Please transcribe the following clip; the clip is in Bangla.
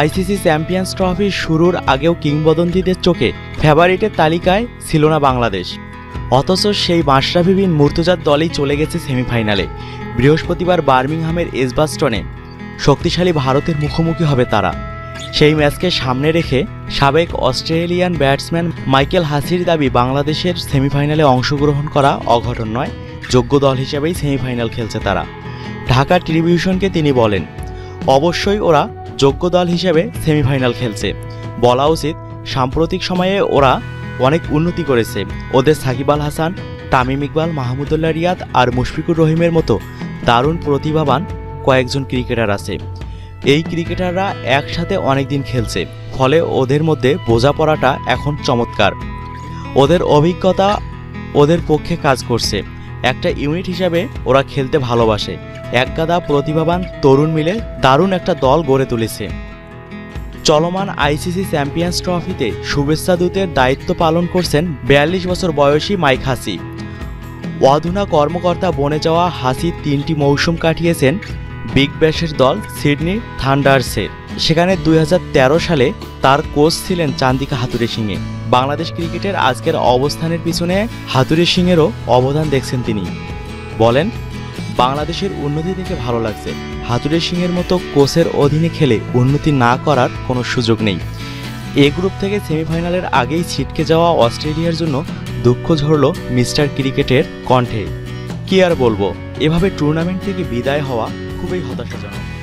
আইসিসি চ্যাম্পিয়ন্স ট্রফির শুরুর আগেও কিংবদন্তিদের চোখে ফেভারিটের তালিকায় ছিল না বাংলাদেশ। অথচ সেই মাশরাফি বিন মুর্তজার দলেই চলে গেছে সেমিফাইনালে। বৃহস্পতিবার বার্মিংহামের এসবাস্টনে শক্তিশালী ভারতের মুখোমুখি হবে তারা। সেই ম্যাচকে সামনে রেখে সাবেক অস্ট্রেলিয়ান ব্যাটসম্যান মাইকেল হাসির দাবি, বাংলাদেশের সেমিফাইনালে অংশগ্রহণ করা অঘটন নয়, যোগ্য দল হিসেবেই সেমিফাইনাল খেলছে তারা। ঢাকা টেলিভিশনকে তিনি বলেন, অবশ্যই ওরা যোগ্য দল হিসেবে সেমিফাইনাল খেলছে। বলা উচিত, সাম্প্রতিক সময়ে ওরা অনেক উন্নতি করেছে। ওদের সাকিব আল হাসান, তামিম ইকবাল, মাহমুদুল্লাহ রিয়াদ আর মুশফিকুর রহিমের মতো দারুণ প্রতিভাবান কয়েকজন ক্রিকেটার আছে। এই ক্রিকেটাররা একসাথে অনেক দিন খেলছে, ফলে ওদের মধ্যে বোঝাপড়াটা এখন চমৎকার। ওদের অভিজ্ঞতা ওদের পক্ষে কাজ করছে। একটা ইউনিট হিসাবে ওরা খেলতে ভালোবাসে। একগাদা প্রতিভাবান তরুণ মিলে দারুণ একটা দল গড়ে তুলেছে। চলমান আইসিসি চ্যাম্পিয়ন্স ট্রফিতে শুভেচ্ছা দূতের দায়িত্ব পালন করছেন বিয়াল্লিশ বছর বয়সী মাইক হাসি। অধুনা কর্মকর্তা বনে যাওয়া হাসি তিনটি মৌসুম কাটিয়েছেন বিগ ব্যাশের দল সিডনি থান্ডার্সের। সেখানে দুই হাজার তেরো সালে তার কোচ ছিলেন চান্দিকা হাতুরে সিংয়ে বাংলাদেশ ক্রিকেটের আজকের অবস্থানের পিছনে হাতুরে সিংয়েরও অবদান দেখছেন তিনি। বলেন, বাংলাদেশের উন্নতি দেখে ভালো লাগছে। হাতুরে সিংয়ের মতো কোচের অধীনে খেলে উন্নতি না করার কোনো সুযোগ নেই। এ গ্রুপ থেকে সেমিফাইনালের আগেই ছিটকে যাওয়া অস্ট্রেলিয়ার জন্য দুঃখ ঝরল মিস্টার ক্রিকেটের কণ্ঠে। কি আর বলব, এভাবে টুর্নামেন্ট থেকে বিদায় হওয়া খুবই হতাশাজনক।